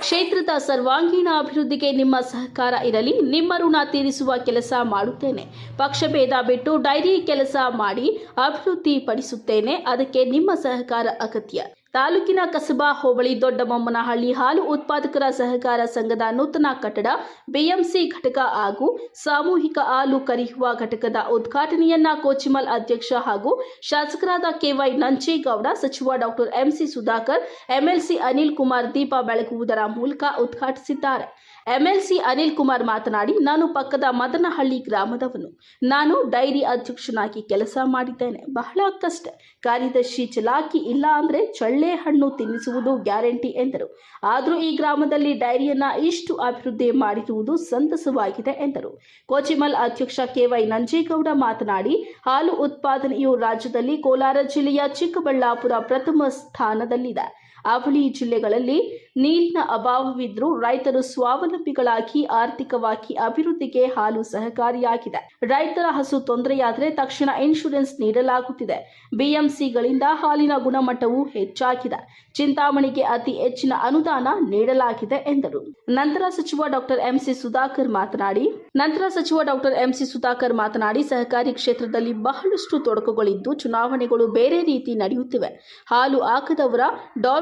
ಕ್ಷೇತ್ರದ ಸರ್ವಾಂಗೀಣ ಅಭಿವೃದ್ಧಿಗೆ ನಿಮ್ಮ ಸಹಕಾರ ಇರಲಿ, ನಿಮ್ಮ ಋಣ ತೀರಿಸುವ ಕೆಲಸ ಮಾಡುತ್ತೇನೆ. ಪಕ್ಷಭೇದ ಬಿಟ್ಟು ಡೈರಿ ಕೆಲಸ ಮಾಡಿ ಅಭಿವೃದ್ಧಿ ಪಡಿಸುತ್ತೇನೆ ಅದಕ್ಕೆ ನಿಮ್ಮ ಸಹಕಾರ ಅಗತ್ಯ. ತಾಲೂಕಿನ ಕಸಬಾ ಹೋಬಳಿ ದೊಡ್ಡಬೊಮ್ಮನಹಳ್ಳಿ ಹಾಲು ಉತ್ಪಾದಕರ ಸಹಕಾರ ಸಂಘದ ನೂತನ ಕಟ್ಟಡ ಬಿಎಂಸಿ ಘಟಕ ಹಾಗೂ ಸಾಮೂಹಿಕ ಹಾಲು ಕರೆಯುವ ಘಟಕದ ಉದ್ಘಾಟನೆಯನ್ನ ಕೋಚಿಮಲ್ ಅಧ್ಯಕ್ಷ ಹಾಗೂ ಶಾಸಕರಾದ ಕೆವೈ ನಂಜೇಗೌಡ, ಸಚಿವ doctor MC Sudhakar, MLC Anil Kumar ದೀಪ ಬೆಳಗುವುದರ ಮೂಲಕ ಉದ್ಘಾಟಿಸಿದ್ದಾರೆ. ಎಂಎಲ್ಸಿ ಅನಿಲ್ ಕುಮಾರ್ ಮಾತನಾಡಿ, ನಾನು ಪಕ್ಕದ ಮದನಹಳ್ಳಿ ಗ್ರಾಮದವನು. ನಾನು ಡೈರಿ ಅಧ್ಯಕ್ಷನಾಗಿ ಕೆಲಸ ಮಾಡಿದ್ದೇನೆ. ಬಹಳ ಕಷ್ಟ. ಕಾರ್ಯದರ್ಶಿ ಚಲಾಕಿ ಇಲ್ಲ ಅಂದ್ರೆ ಚಳ್ಳೆ ಹಣ್ಣು ತಿನ್ನಿಸುವುದು ಗ್ಯಾರಂಟಿ ಎಂದರು. ಆದರೂ ಈ ಗ್ರಾಮದಲ್ಲಿ ಡೈರಿಯನ್ನ ಇಷ್ಟು ಅಭಿವೃದ್ಧಿ ಮಾಡಿರುವುದು ಸಂತಸವಾಗಿದೆ ಎಂದರು. ಕೋಚಿಮಲ್ ಅಧ್ಯಕ್ಷ ಕೆವೈ ನಂಜೇಗೌಡ ಮಾತನಾಡಿ, ಹಾಲು ಉತ್ಪಾದನೆಯು ರಾಜ್ಯದಲ್ಲಿ ಕೋಲಾರ ಜಿಲ್ಲೆಯ ಚಿಕ್ಕಬಳ್ಳಾಪುರ ಪ್ರಥಮ ಸ್ಥಾನದಲ್ಲಿದೆ. ಅವಳಿ ಜಿಲ್ಲೆಗಳಲ್ಲಿ ನೀರಿನ ಅಭಾವವಿದ್ರೂ ರೈತರು ಸ್ವಾವಲಂಬಿಗಳಾಗಿ ಆರ್ಥಿಕವಾಗಿ ಅಭಿವೃದ್ಧಿಗೆ ಹಾಲು ಸಹಕಾರಿಯಾಗಿದೆ. ರೈತರ ಹಸು ತೊಂದರೆಯಾದರೆ ತಕ್ಷಣ ಇನ್ಶೂರೆನ್ಸ್ ನೀಡಲಾಗುತ್ತಿದೆ. ಬಿಎಂಸಿಗಳಿಂದ ಹಾಲಿನ ಗುಣಮಟ್ಟವು ಹೆಚ್ಚಾಗಿದೆ. ಚಿಂತಾಮಣಿಗೆ ಅತಿ ಹೆಚ್ಚಿನ ಅನುದಾನ ನೀಡಲಾಗಿದೆ ಎಂದರು. ನಂತರ ಸಚಿವ ಡಾಕ್ಟರ್ ಎಂಸಿ ಸುಧಾಕರ್ ಮಾತನಾಡಿ, ನಂತರ ಸಚಿವ ಡಾಕ್ಟರ್ ಎಂಸಿ ಸುಧಾಕರ್ ಮಾತನಾಡಿ, ಸಹಕಾರಿ ಕ್ಷೇತ್ರದಲ್ಲಿ ಬಹಳಷ್ಟು ತೊಡಕುಗಳಿದ್ದು, ಚುನಾವಣೆಗಳು ಬೇರೆ ರೀತಿ ನಡೆಯುತ್ತಿವೆ. ಹಾಲು ಹಾಕದವರ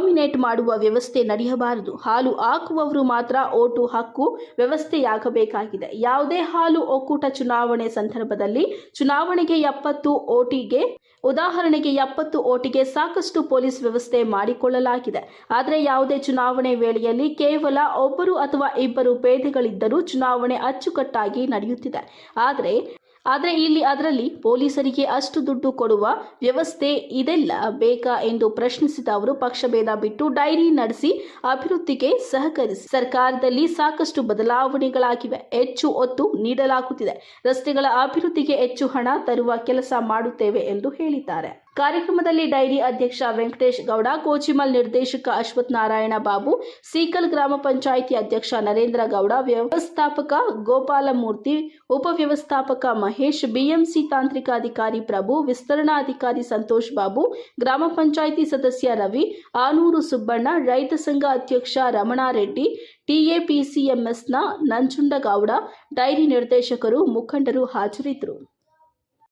ಡಾಮಿನೇಟ್ ಮಾಡುವ ವ್ಯವಸ್ಥೆ ನಡೆಯಬಾರದು. ಹಾಲು ಹಾಕುವವರು ಮಾತ್ರ ಓಟು ಹಕ್ಕು ವ್ಯವಸ್ಥೆಯಾಗಬೇಕಾಗಿದೆ. ಯಾವುದೇ ಹಾಲು ಒಕ್ಕೂಟ ಚುನಾವಣೆ ಸಂದರ್ಭದಲ್ಲಿ ಚುನಾವಣೆಗೆ ಎಪ್ಪತ್ತು ಓಟಿಗೆ, ಉದಾಹರಣೆಗೆ ಎಪ್ಪತ್ತು ಓಟಿಗೆ ಸಾಕಷ್ಟು ಪೊಲೀಸ್ ವ್ಯವಸ್ಥೆ ಮಾಡಿಕೊಳ್ಳಲಾಗಿದೆ. ಆದರೆ ಯಾವುದೇ ಚುನಾವಣೆ ವೇಳೆಯಲ್ಲಿ ಕೇವಲ ಒಬ್ಬರು ಅಥವಾ ಇಬ್ಬರು ಪೇದೆಗಳಿದ್ದರೂ ಚುನಾವಣೆ ಅಚ್ಚುಕಟ್ಟಾಗಿ ನಡೆಯುತ್ತಿದೆ. ಆದರೆ ಆದರೆ ಇಲ್ಲಿ ಅದರಲ್ಲಿ ಪೊಲೀಸರಿಗೆ ಅಷ್ಟು ದುಡ್ಡು ಕೊಡುವ ವ್ಯವಸ್ಥೆ ಇದೆಲ್ಲ ಬೇಕಾ ಎಂದು ಪ್ರಶ್ನಿಸಿದ ಅವರು ಪಕ್ಷಭೇದ ಬಿಟ್ಟು ಡೈರಿ ನಡೆಸಿ ಅಭಿವೃದ್ಧಿಗೆ ಸಹಕರಿಸಿ. ಸರ್ಕಾರದಲ್ಲಿ ಸಾಕಷ್ಟು ಬದಲಾವಣೆಗಳಾಗಿವೆ. ಹೆಚ್ಚು ಒತ್ತು ನೀಡಲಾಗುತ್ತಿದೆ. ರಸ್ತೆಗಳ ಅಭಿವೃದ್ಧಿಗೆ ಹೆಚ್ಚು ಹಣ ತರುವ ಕೆಲಸ ಮಾಡುತ್ತೇವೆ ಎಂದು ಹೇಳಿದ್ದಾರೆ. ಕಾರ್ಯಕ್ರಮದಲ್ಲಿ ಡೈರಿ ಅಧ್ಯಕ್ಷ ವೆಂಕಟೇಶ್ ಗೌಡ ಕೋಚಿಮಲ್ ನಿರ್ದೇಶಕ ಅಶ್ವಥ್ ನಾರಾಯಣ ಬಾಬು, ಸೀಕಲ್ ಗ್ರಾಮ ಪಂಚಾಯಿತಿ ಅಧ್ಯಕ್ಷ ನರೇಂದ್ರ ಗೌಡ, ವ್ಯವಸ್ಥಾಪಕ ಗೋಪಾಲಮೂರ್ತಿ ಉಪವ್ಯವಸ್ಥಾಪಕ ಮಹೇಶ್, ಬಿಎಂಸಿ ತಾಂತ್ರಿಕ ಅಧಿಕಾರಿ ಪ್ರಭು, ವಿಸ್ತರಣಾಧಿಕಾರಿ ಸಂತೋಷ್ ಬಾಬು, ಗ್ರಾಮ ಪಂಚಾಯಿತಿ ಸದಸ್ಯ ರವಿ, ಆನೂರು ಸುಬ್ಬಣ್ಣ, ರೈತ ಸಂಘ ಅಧ್ಯಕ್ಷ ರಮಣಾರೆಡ್ಡಿ ಟಿಎಪಿಸಿಎಂಎಸ್ನ ನಂಜುಂಡಗೌಡ, ಡೈರಿ ನಿರ್ದೇಶಕರು, ಮುಖಂಡರು ಹಾಜರಿದ್ದರು.